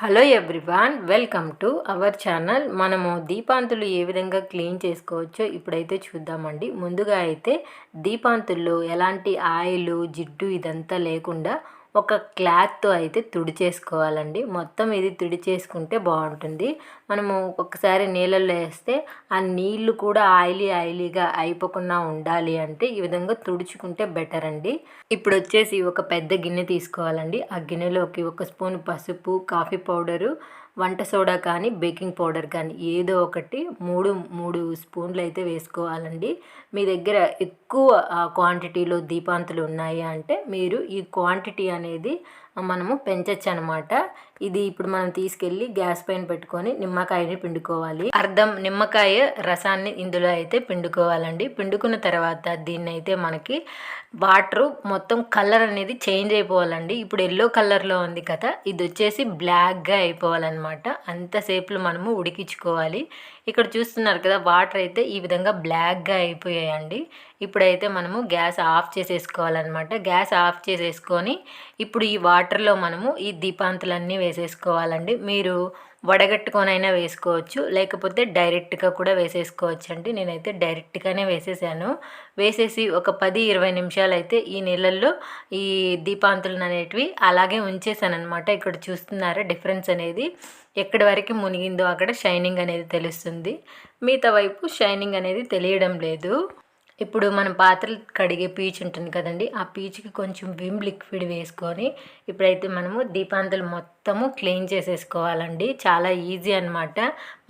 Hello everyone welcome to our channel. మనము దీపాంతులు ఏ విధంగా క్లీన్ చేసుకోవచ్చో ఇప్పుడైతే చూద్దామండి. ముందుగా అయితే దీపాంతుల్లో ఎలాంటి ఆయిల్ జిడ్డు ఇదంతా లేకుండా ఒక క్లాత్తో అయితే తుడిచేసుకోవాలండి. మొత్తం ఇది తుడిచేసుకుంటే బాగుంటుంది. మనము ఒకసారి నీళ్ళల్లో వేస్తే ఆ నీళ్ళు కూడా ఆయిలీ ఆయిలీగా అయిపోకుండా ఉండాలి అంటే ఈ విధంగా తుడుచుకుంటే బెటర్ అండి. ఇప్పుడు వచ్చేసి ఒక పెద్ద గిన్నె తీసుకోవాలండి. ఆ గిన్నెలోకి ఒక స్పూన్ పసుపు కాఫీ పౌడరు వంట సోడా కానీ బేకింగ్ పౌడర్ కానీ ఏదో ఒకటి మూడు మూడు స్పూన్లు అయితే వేసుకోవాలండి. మీ దగ్గర ఎక్కువ క్వాంటిటీలో దీపాంతులు ఉన్నాయి అంటే మీరు ఈ క్వాంటిటీ అనేది మనము పెంచచ్చు అనమాట ఇది ఇప్పుడు మనం తీసుకెళ్ళి గ్యాస్ పైన పెట్టుకొని నిమ్మకాయని పిండుకోవాలి. అర్ధం నిమ్మకాయ రసాన్ని ఇందులో అయితే పిండుకోవాలండి. పిండుకున్న తర్వాత దీన్ని అయితే మనకి వాటర్ మొత్తం కలర్ అనేది చేంజ్ అయిపోవాలండి. ఇప్పుడు ఎల్లో కలర్లో ఉంది కదా ఇది వచ్చేసి బ్లాక్గా అయిపోవాలన్నమాట. అంతసేపులో మనము ఉడికించుకోవాలి. ఇక్కడ చూస్తున్నారు కదా వాటర్ అయితే ఈ విధంగా బ్లాక్గా అయిపోయాయండి. ఇప్పుడైతే మనము గ్యాస్ ఆఫ్ చేసేసుకోవాలన్నమాట. గ్యాస్ ఆఫ్ చేసేసుకొని ఇప్పుడు ఈ వాటర్లో మనము ఈ దీపాంతులన్నీ వేసేసుకోవాలండి. మీరు వడగట్టుకొనైనా వేసుకోవచ్చు. లేకపోతే డైరెక్ట్గా కూడా వేసేసుకోవచ్చు అండి నేనైతే డైరెక్ట్గానే వేసేసాను. వేసేసి ఒక పది ఇరవై నిమిషాలు అయితే ఈ నీళ్ళల్లో ఈ దీపాంతులను అనేటివి అలాగే ఉంచేసాను అనమాట ఇక్కడ చూస్తున్నారా డిఫరెన్స్ అనేది? ఎక్కడి వరకు మునిగిందో అక్కడ షైనింగ్ అనేది తెలుస్తుంది. మిగతా వైపు షైనింగ్ అనేది తెలియడం లేదు. ఇప్పుడు మనం పాత్రలు కడిగే పీచు ఉంటుంది కదండి ఆ పీచుకి కొంచెం విమ్ లిక్విడ్ వేసుకొని ఇప్పుడైతే మనము దీపాంతలు మొత్తము క్లీన్ చేసేసుకోవాలండి. చాలా ఈజీ అనమాట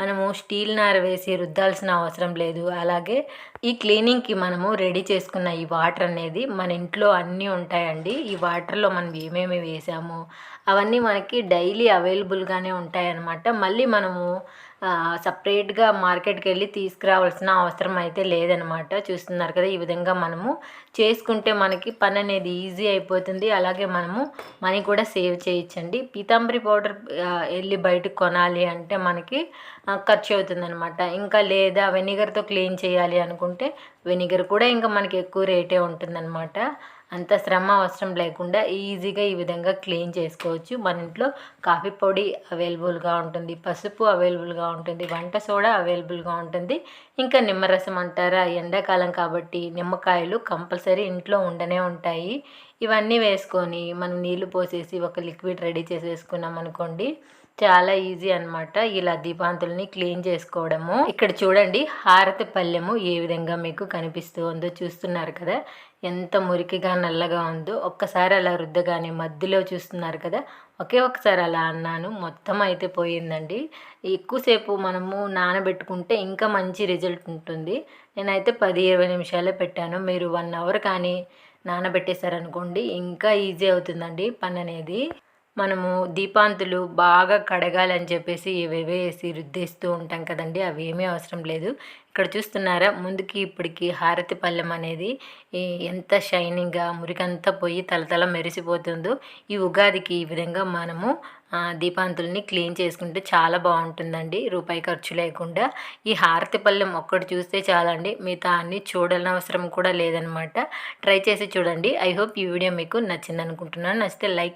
మనము స్టీల్ నార వేసి రుద్దాల్సిన అవసరం లేదు. అలాగే ఈ క్లీనింగ్కి మనము రెడీ చేసుకున్న ఈ వాటర్ అనేది మన ఇంట్లో అన్నీ ఉంటాయండి. ఈ వాటర్లో మనం ఏమేమి వేసాము అవన్నీ మనకి డైలీ అవైలబుల్గానే ఉంటాయన్నమాట. మళ్ళీ మనము సపరేట్గా మార్కెట్కి వెళ్ళి తీసుకురావాల్సిన అవసరం అయితే లేదనమాట. చూస్తున్నారు కదా ఈ విధంగా మనము చేసుకుంటే మనకి పని అనేది ఈజీ అయిపోతుంది. అలాగే మనము మనీ కూడా సేవ్ చేయొచ్చండి. పీతాంబరి పౌడర్ వెళ్ళి బయటకు కొనాలి అంటే మనకి ఖర్చు అవుతుందనమాట. ఇంకా లేదా వెనిగర్తో క్లీన్ చేయాలి అనుకుంటే వెనిగర్ కూడా ఇంకా మనకి ఎక్కువ రేటే ఉంటుందన్నమాట అంత శ్రమ అవసరం లేకుండా ఈజీగా ఈ విధంగా క్లీన్ చేసుకోవచ్చు. మన ఇంట్లో కాఫీ పొడి అవైలబుల్గా ఉంటుంది పసుపు అవైలబుల్గా ఉంటుంది వంట సోడా అవైలబుల్గా ఉంటుంది. ఇంకా నిమ్మరసం అంటారా? ఎండాకాలం కాబట్టి నిమ్మకాయలు కంపల్సరీ ఇంట్లో ఉండనే ఉంటాయి. ఇవన్నీ వేసుకొని మనం నీళ్ళు పోసేసి ఒక లిక్విడ్ రెడీ చేసేసుకున్నాం అనుకోండి చాలా ఈజీ అనమాట ఇలా దీపాంతుల్ని క్లీన్ చేసుకోవడము. ఇక్కడ చూడండి హారతి పల్లెము ఏ విధంగా మీకు కనిపిస్తూ ఉందో చూస్తున్నారు కదా. ఎంత మురికిగా నల్లగా ఉందో. ఒక్కసారి అలా రుద్దగానే మధ్యలో చూస్తున్నారు కదా. ఒకే ఒకసారి అలా అన్నాను. మొత్తం అయితే పోయిందండి. ఎక్కువసేపు మనము నానబెట్టుకుంటే ఇంకా మంచి రిజల్ట్ ఉంటుంది. నేనైతే పది ఇరవై నిమిషాలే పెట్టాను. మీరు వన్ అవర్ కానీ నానబెట్టేశారనుకోండి ఇంకా ఈజీ అవుతుందండి పని అనేది. మనము దీపాంతులు బాగా కడగాలని చెప్పేసి ఇవేవే వేసి రుద్దేస్తూ ఉంటాం కదండి అవి ఏమీ అవసరం లేదు. ఇక్కడ చూస్తున్నారా ముందుకి ఇప్పటికి హారతి పళ్ళెం అనేది ఎంత షైనింగ్గా మురికంతా పోయి తలతల మెరిసిపోతుందో ఈ ఉగాదికి ఈ విధంగా మనము దీపాంతుల్ని క్లీన్ చేసుకుంటే చాలా బాగుంటుందండి. రూపాయి ఖర్చు లేకుండా ఈ హారతి పళ్ళెం ఒక్కటి చూస్తే చాలండి మిగతా అన్ని చూడాలని అవసరం కూడా లేదనమాట. ట్రై చేసి చూడండి. ఐ హోప్ ఈ వీడియో మీకు నచ్చింది అనుకుంటున్నాను నచ్చితే లైక్